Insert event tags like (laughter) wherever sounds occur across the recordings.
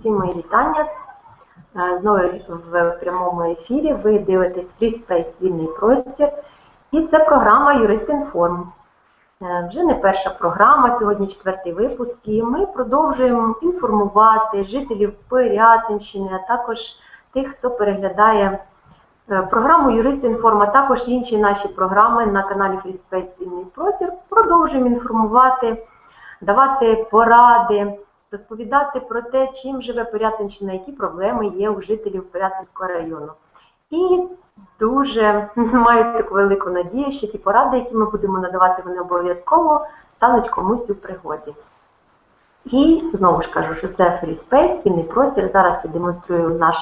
Всім мої вітання. Е, Знову в прямому ефірі ви дивитесь Free Space вільний простір. І це програма Юристинформ. Е, Вже не перша програма, сьогодні четвертий випуск, і ми продовжуємо інформувати жителів Пирятинщини, а також тих, хто переглядає е, програму Юристинформ, а також інші наші програми на каналі Free Space Вільний простір. Продовжуємо інформувати, давати поради розповідати про те, чим живе Пирятинщина, які проблеми є у жителів Пирятинського району. І дуже (laughs) маю таку велику надію, що ті поради, які ми будемо надавати, вони обов'язково стануть комусь у пригоді. І знову ж кажу, що це Free Space, вільний простір. Зараз я демонструю наш,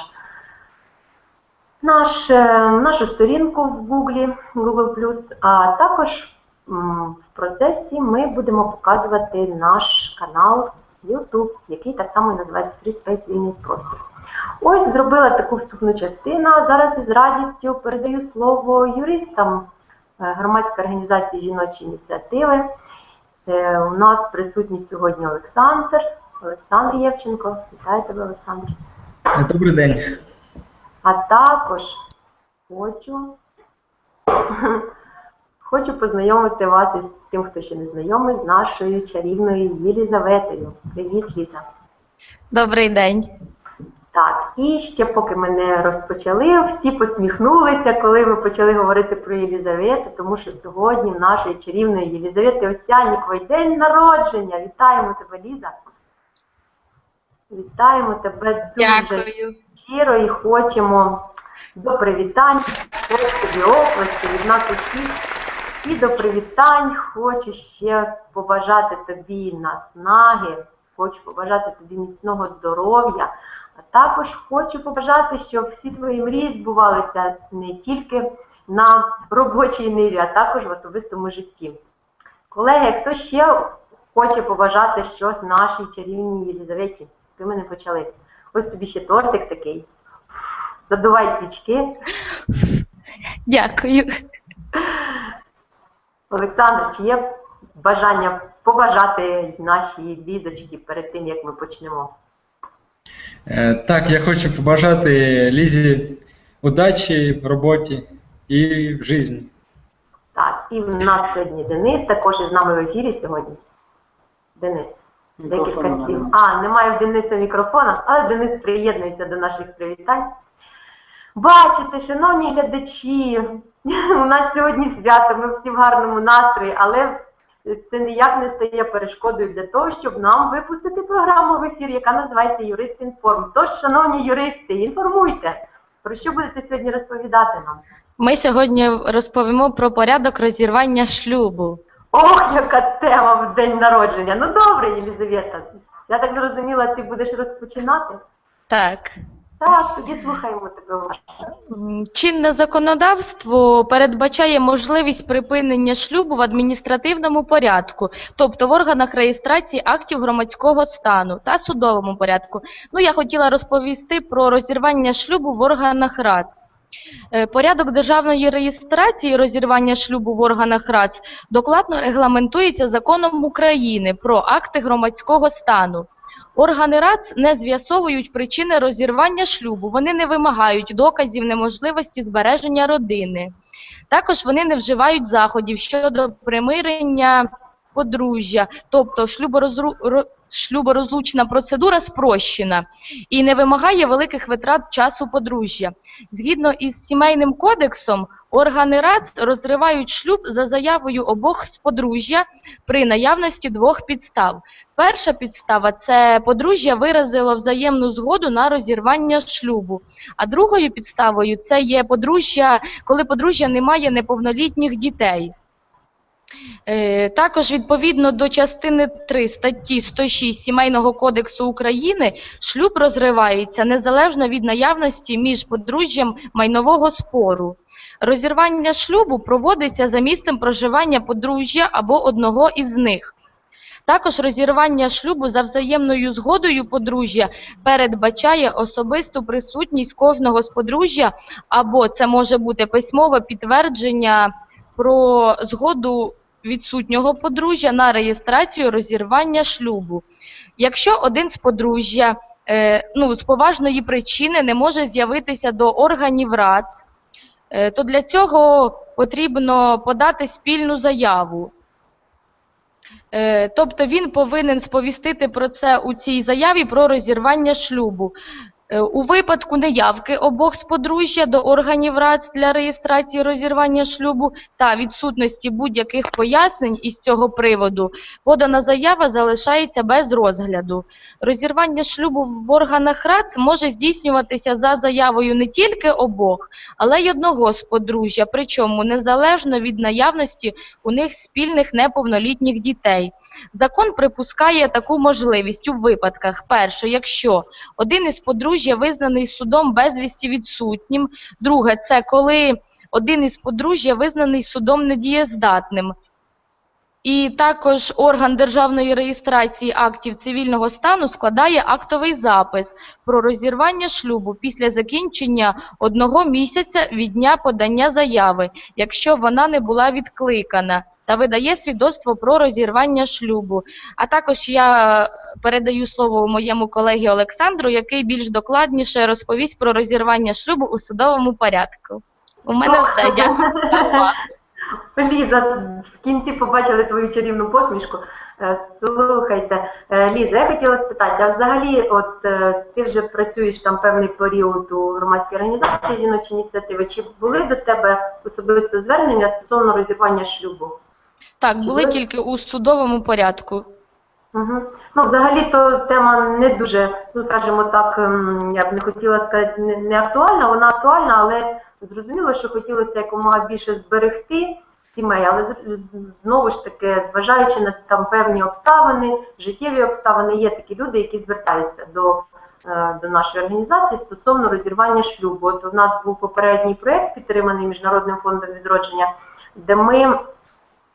наш, е, нашу сторінку в Google, Google+, а також в процесі ми будемо показувати наш канал YouTube, який так само і називається Free Space Вільний простір. Ось зробила таку вступну частину. Зараз із радістю передаю слово юристам е, громадської організації жіночі ініціативи. Е, У нас присутній сьогодні Олександр, Олександр Євченко. Вітаю тебе, Олександр. Добрий день. А також хочу, хочу познайомити вас із тим, хто ще не знайомий, з нашою чарівною Єлізаветою. Привіт, Ліза. Добрий день. Так, і ще поки ми не розпочали, всі посміхнулися, коли ми почали говорити про Єлізавету, тому що сьогодні в нашої чарівної Єлізавети Осяннікової день народження. Вітаємо тебе, Ліза. Вітаємо тебе дуже Дякую. щиро і хочемо до привітань, хочу тобі оплески від нас усіх. І до привітань хочу ще побажати тобі наснаги, хочу побажати тобі міцного здоров'я, а також хочу побажати, щоб всі твої мрії збувалися не тільки на робочій ниві, а також в особистому житті. Колеги, хто ще хоче побажати щось нашій чарівній Єлізаветі? Ви мене почали. Ось тобі ще тортик такий. Задувай свічки. Дякую. Олександр, чи є бажання побажати нашій лізочці перед тим, як ми почнемо? Е, Так, я хочу побажати Лізі удачі в роботі і в житті. Так, і в нас сьогодні Денис, також із нами в ефірі сьогодні. Денис, декілька слів. А, немає в Дениса мікрофона, але Денис приєднується до наших привітань. Бачите, шановні глядачі, (laughs) у нас сьогодні свято, ми всі в гарному настрої, але це ніяк не стає перешкодою для того, щоб нам випустити програму в ефір, яка називається Юрист Інформ. Тож, шановні юристи, інформуйте, про що будете сьогодні розповідати нам? Ми сьогодні розповімо про порядок розірвання шлюбу. Ох, яка тема в день народження. Ну добре, Єлізавета. Я так зрозуміла, ти будеш розпочинати? Так. Так, тоді слухаємо тебе. Чинне законодавство передбачає можливість припинення шлюбу в адміністративному порядку, тобто в органах реєстрації актів громадського стану та судовому порядку. Ну, я хотіла розповісти про розірвання шлюбу в органах рад. Е, Порядок державної реєстрації розірвання шлюбу в органах РАЦ докладно регламентується законом України про акти громадського стану. Органи РАЦ не з'ясовують причини розірвання шлюбу, вони не вимагають доказів неможливості збереження родини. Також вони не вживають заходів щодо примирення подружжя, тобто шлюборозру... ро- шлюборозлучна процедура спрощена і не вимагає великих витрат часу подружжя. Згідно із сімейним кодексом, органи РАЦ розривають шлюб за заявою обох з подружжя при наявності двох підстав. Перша підстава це подружжя виразило взаємну згоду на розірвання шлюбу. А другою підставою це є подружжя, коли подружжя не має неповнолітніх дітей. Е, Також відповідно до частини 3 статті 106 Сімейного кодексу України шлюб розривається незалежно від наявності між подружжям майнового спору. Розірвання шлюбу проводиться за місцем проживання подружжя або одного із них. Також розірвання шлюбу за взаємною згодою подружжя передбачає особисту присутність кожного з подружжя, або це може бути письмове підтвердження про згоду відсутнього подружжя на реєстрацію розірвання шлюбу. Якщо один з подружжя е, ну, з поважної причини не може з'явитися до органів РАЦ, е, то для цього потрібно подати спільну заяву. Е, Тобто він повинен сповістити про це у цій заяві про розірвання шлюбу. Е, У випадку неявки обох з подружжя до органів РАЦ для реєстрації розірвання шлюбу та відсутності будь-яких пояснень із цього приводу, подана заява залишається без розгляду. Розірвання шлюбу в органах РАЦ може здійснюватися за заявою не тільки обох, але й одного з подружжя, причому незалежно від наявності у них спільних неповнолітніх дітей. Закон припускає таку можливість у випадках: перше, якщо один із подружжя визнаний судом безвісті відсутнім, друге, це коли один із подружжя визнаний судом недієздатним. І також орган державної реєстрації актів цивільного стану складає актовий запис про розірвання шлюбу після закінчення одного місяця від дня подання заяви, якщо вона не була відкликана, та видає свідоцтво про розірвання шлюбу. А також я передаю слово моєму колегі Олександру, який більш докладніше розповість про розірвання шлюбу у судовому порядку. У мене все. Дякую за увагу. Ліза, в кінці побачили твою чарівну посмішку. Е, Слухайте, е, Ліза, я хотіла спитати, а взагалі, от е, ти вже працюєш там певний період у громадській організації жіночі ініціативи. Чи були до тебе особисто звернення стосовно розірвання шлюбу? Так, були Чудово. тільки у судовому порядку. Угу. Ну, взагалі, то тема не дуже, ну скажімо так, ем, я б не хотіла сказати, не актуальна, вона актуальна, але зрозуміло, що хотілося якомога більше зберегти сімей, але знову ж таки, зважаючи на там певні обставини, життєві обставини, є такі люди, які звертаються до, е, до нашої організації стосовно розірвання шлюбу. От у нас був попередній проєкт, підтриманий Міжнародним фондом відродження, де ми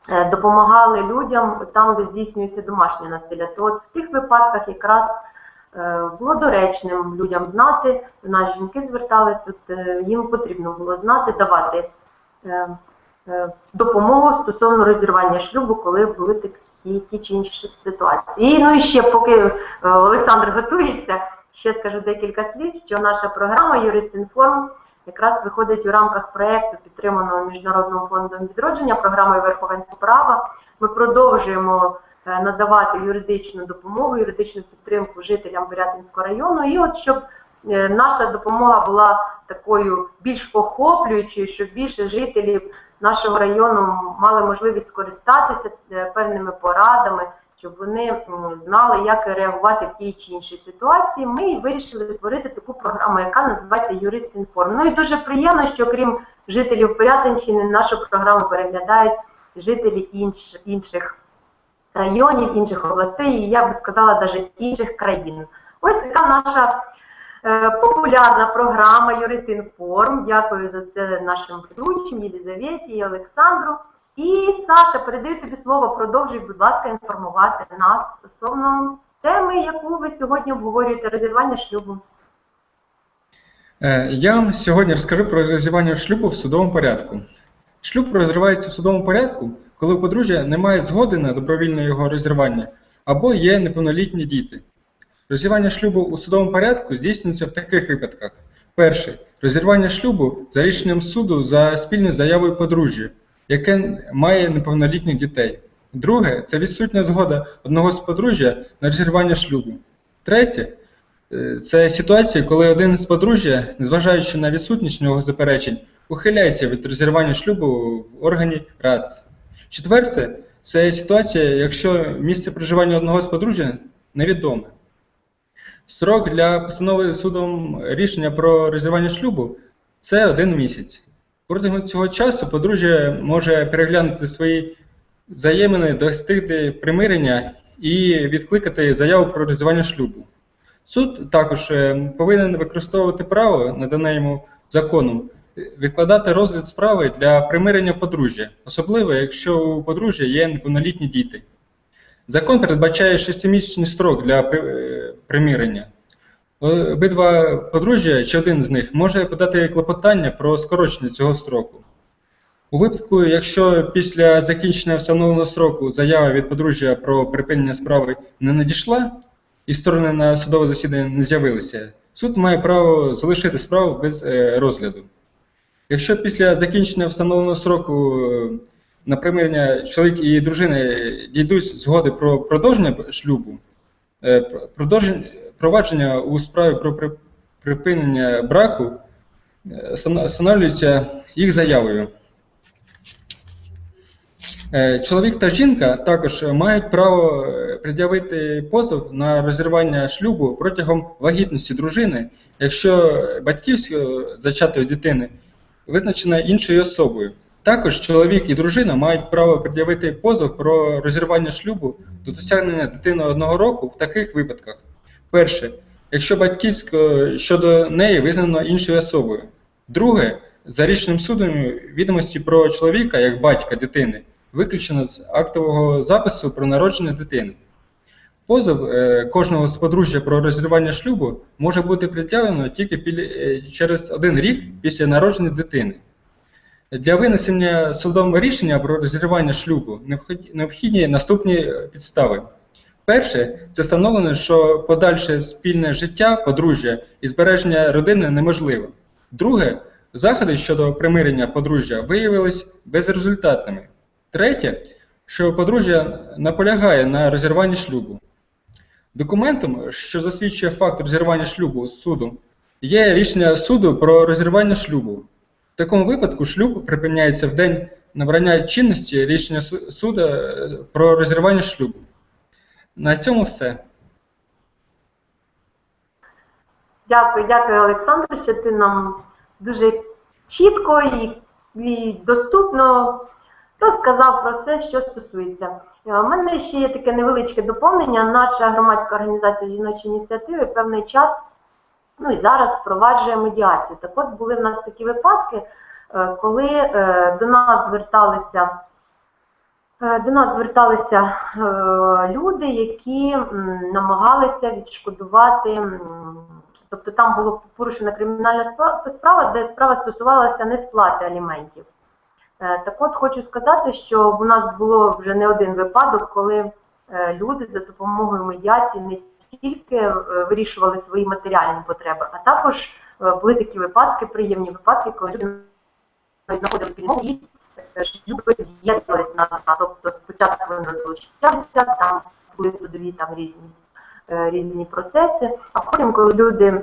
е, допомагали людям там, де здійснюється домашнє насилля. То от в тих випадках якраз було доречним людям знати, нас жінки звертались, от е, їм потрібно було знати, давати е, е, допомогу стосовно розірвання шлюбу, коли були такі ті чи інші ситуації. І ну і ще поки е, Олександр готується, ще скажу декілька слів, що наша програма Юрист Інформ якраз виходить у рамках проєкту, підтриманого Міжнародним фондом відродження, програмою верховенства права. Ми продовжуємо е, надавати юридичну допомогу, юридичну підтримку жителям Борятинського району. І от щоб е, наша допомога була такою більш охоплюючою, щоб більше жителів нашого району мали можливість скористатися е, певними порадами, щоб вони знали, як реагувати в тій чи іншій ситуації. Ми вирішили створити таку програму, яка називається Юрист Інформ. Ну і дуже приємно, що крім жителів Порятинщини, нашу програму переглядають жителі інш, інших районів, інших областей, і я би сказала, навіть інших країн. Ось така наша е, популярна програма Юрист Інформ. Дякую за це нашим ведучим Єлізаветі і Олександру. І Саша, передаю тобі слово. Продовжуй, будь ласка, інформувати нас стосовно теми, яку ви сьогодні обговорюєте розірвання шлюбу. Е, Я сьогодні розкажу про розірвання шлюбу в судовому порядку. Шлюб розривається в судовому порядку, коли у подружжя немає згоди на добровільне його розірвання або є неповнолітні діти. Розірвання шлюбу у судовому порядку здійснюється в таких випадках: перше розірвання шлюбу за рішенням суду за спільною заявою подружжя, яке має неповнолітніх дітей. Друге це відсутня згода одного з подружжя на розірвання шлюбу. Третє Е, Це ситуація, коли один з подружжя, незважаючи на відсутність нього заперечень, ухиляється від розірвання шлюбу в органі РАЦ. Четверте, це ситуація, якщо місце проживання одного з подружжя невідоме. Строк для постанови судом рішення про розірвання шлюбу це один місяць. Протягом цього часу подружжя може переглянути свої взаємини, достигти примирення і відкликати заяву про розірвання шлюбу. Суд також е, повинен використовувати право, надане йому законом, відкладати розгляд справи для примирення подружжя, особливо якщо у подружжя є неповнолітні діти. Закон передбачає шестимісячний строк для е, примирення. Обидва подружжя чи один з них може подати клопотання про скорочення цього строку. У випадку, якщо після закінчення встановленого строку заява від подружжя про припинення справи не надійшла, і сторони на судове засідання не з'явилися, суд має право залишити справу без е, розгляду. Якщо після закінчення встановленого сроку е, на примирення чоловік і дружини дійдуть згоди про продовження шлюбу, е, провадження у справі про припинення браку е, встановлюється їх заявою. Чоловік та жінка також мають право пред'явити позов на розірвання шлюбу протягом вагітності дружини, якщо батьківсько зачатої дитини визначена іншою особою. Також чоловік і дружина мають право пред'явити позов про розірвання шлюбу до досягнення дитини одного року в таких випадках. Перше, якщо батьківсько щодо неї визнано іншою особою. Друге, за рішенням суду відомості про чоловіка як батька дитини виключено з актового запису про народження дитини. Позов е, кожного з подружжя про розірвання шлюбу може бути пред'явлено тільки е, через один рік після народження дитини. Для винесення судом рішення про розірвання шлюбу необхідні наступні підстави. Перше, це встановлено, що подальше спільне життя подружжя і збереження родини неможливо. Друге, заходи щодо примирення подружжя виявились безрезультатними. Третє, що подружжя наполягає на розірванні шлюбу. Документом, що засвідчує факт розірвання шлюбу з судом, є рішення суду про розірвання шлюбу. В такому випадку шлюб припиняється в день набрання чинності рішення суду е, про розірвання шлюбу. На цьому все. Дякую, дякую, Олександр, що ти нам дуже чітко і, і доступно розказав про все, що стосується. Е, У мене ще є таке невеличке доповнення. Наша громадська організація жіночі ініціативи певний час, ну і зараз впроваджує медіацію. Так от були в нас такі випадки, е, коли е, до нас зверталися. Е, До нас зверталися е, люди, які намагалися відшкодувати, тобто там була порушена кримінальна спра- справа, де справа стосувалася несплати аліментів. Е, Так от хочу сказати, що у нас було вже не один випадок, коли е, люди за допомогою медіації не тільки е, вирішували свої матеріальні потреби, а також були такі випадки, приємні випадки, коли люди знаходили спільмову і шлюби з'єднувалися на тобто спочатку вони долучалися, там були судові там різні, різні процеси, а потім, коли люди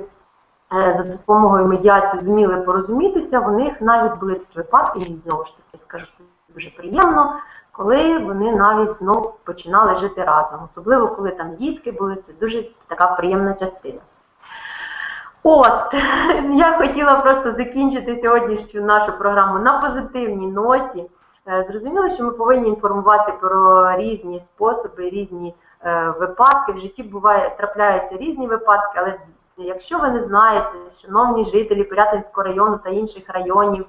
за допомогою медіації зуміли порозумітися, в них навіть були такі випадки, і знову ж таки скажу, це дуже приємно, коли вони навіть знову починали жити разом. Особливо, коли там дітки були, це дуже така приємна частина. От, (laughs) я хотіла просто закінчити сьогоднішню нашу програму на позитивній ноті. Е, Зрозуміло, що ми повинні інформувати про різні способи, різні е, випадки. В житті буває трапляються різні випадки, але якщо ви не знаєте, шановні жителі Пирятинського району та інших районів,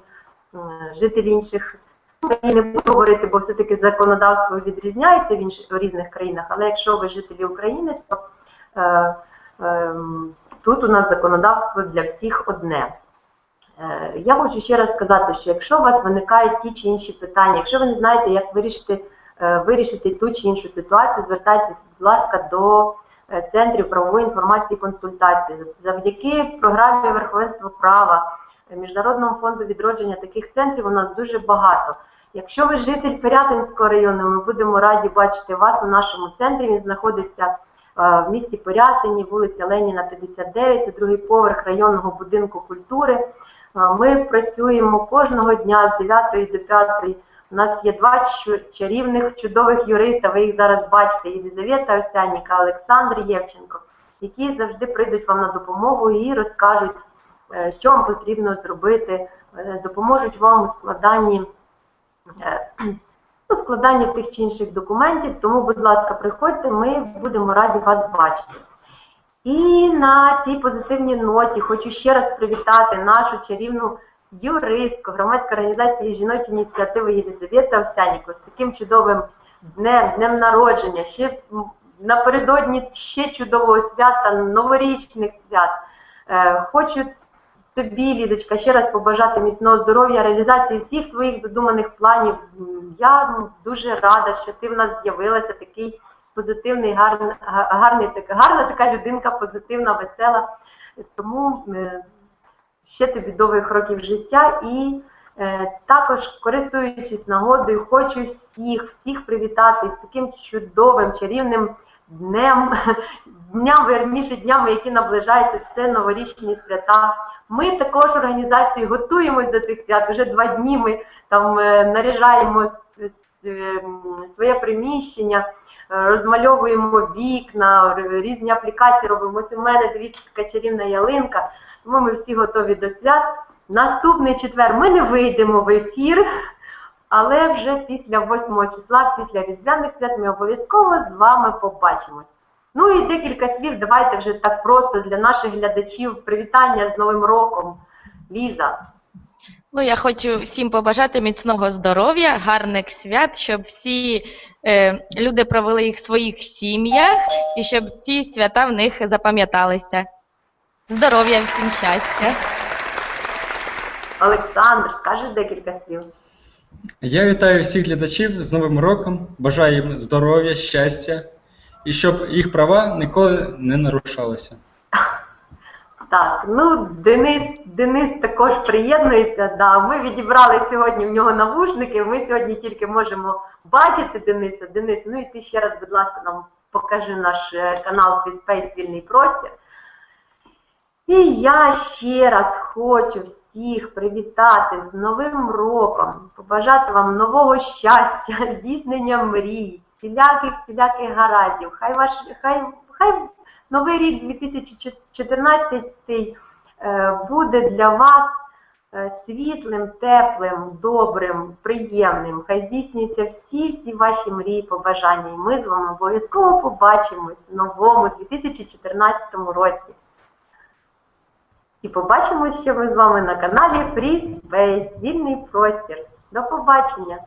е, жителі інших країн, не буду говорити, бо все-таки законодавство відрізняється в інших в різних країнах. Але якщо ви жителі України, то е, ем, тут у нас законодавство для всіх одне. Е, Я хочу ще раз сказати, що якщо у вас виникають ті чи інші питання, якщо ви не знаєте, як вирішити, е, вирішити ту чи іншу ситуацію, звертайтесь, будь ласка, до е, центрів правової інформації і консультації. Завдяки програмі верховенства права, е, Міжнародному фонду відродження таких центрів у нас дуже багато. Якщо ви житель Пирятинського району, ми будемо раді бачити вас у нашому центрі. Він знаходиться е, в місті Порятині, вулиця Леніна, 59, це другий поверх районного будинку культури. Е, Ми працюємо кожного дня з 9 до 5. У нас є два чарівних, чудових юриста. Ви їх зараз бачите: Єлізавета Овсянніка, Олександр Євченко, які завжди прийдуть вам на допомогу і розкажуть, е, що вам потрібно зробити, е, допоможуть вам у складанні е, (clears throat) у складанні тих чи інших документів. Тому, будь ласка, приходьте, ми будемо раді вас бачити. І на цій позитивній ноті хочу ще раз привітати нашу чарівну юристку громадської організації жіночі ініціативи Єлизавета Овсяніко з таким чудовим днем, днем народження, ще напередодні ще чудового свята, новорічних свят. Е, Хочу тобі, Лізочка, ще раз побажати міцного здоров'я, реалізації всіх твоїх задуманих планів. Я дуже рада, що ти в нас з'явилася, такий позитивний, гарний, така- гарна така людинка, позитивна, весела. Тому е, ще тобі довгих років життя і е, також, користуючись нагодою, хочу всіх, всіх привітати з таким чудовим, чарівним днем, (laughs) дням, верніше днями, які наближаються, це новорічні свята. Ми також організацією готуємось до цих свят. Уже два дні ми там е, наряжаємо е, своє приміщення, розмальовуємо вікна, різні аплікації робимо. Ось у мене дивіться така чарівна ялинка. Тому ми всі готові до свят. Наступний четвер ми не вийдемо в ефір, але вже після 8 числа, після різдвяних свят, ми обов'язково з вами побачимось. Ну і декілька слів. Давайте вже так просто для наших глядачів. Привітання з Новим роком. Ліза. Ну, я хочу всім побажати міцного здоров'я, гарних свят, щоб всі е, люди провели їх в своїх сім'ях і щоб ці свята в них запам'яталися. Здоров'я, всім щастя. Олександр, скажеш декілька слів. Я вітаю всіх глядачів з Новим роком, бажаю їм здоров'я, щастя і щоб їх права ніколи не нарушалися. Так, ну Денис, Денис також приєднується. Да, ми відібрали сьогодні в нього навушники. Ми сьогодні тільки можемо бачити Дениса. Денис, ну і ти ще раз, будь ласка, нам покажи наш е, канал FreeSpace Вільний простір. І я ще раз хочу всіх привітати з Новим роком, побажати вам нового щастя, (laughs) здійснення мрій, всіляких всіляких гараздів. Хай ваш хай, хай новий рік 2014 е, буде для вас е, світлим, теплим, добрим, приємним. Хай здійснюються всі всі ваші мрії, побажання. І ми з вами обов'язково побачимось в новому 2014 році. І побачимось ще ми з вами на каналі Free Space, вільний простір. До побачення!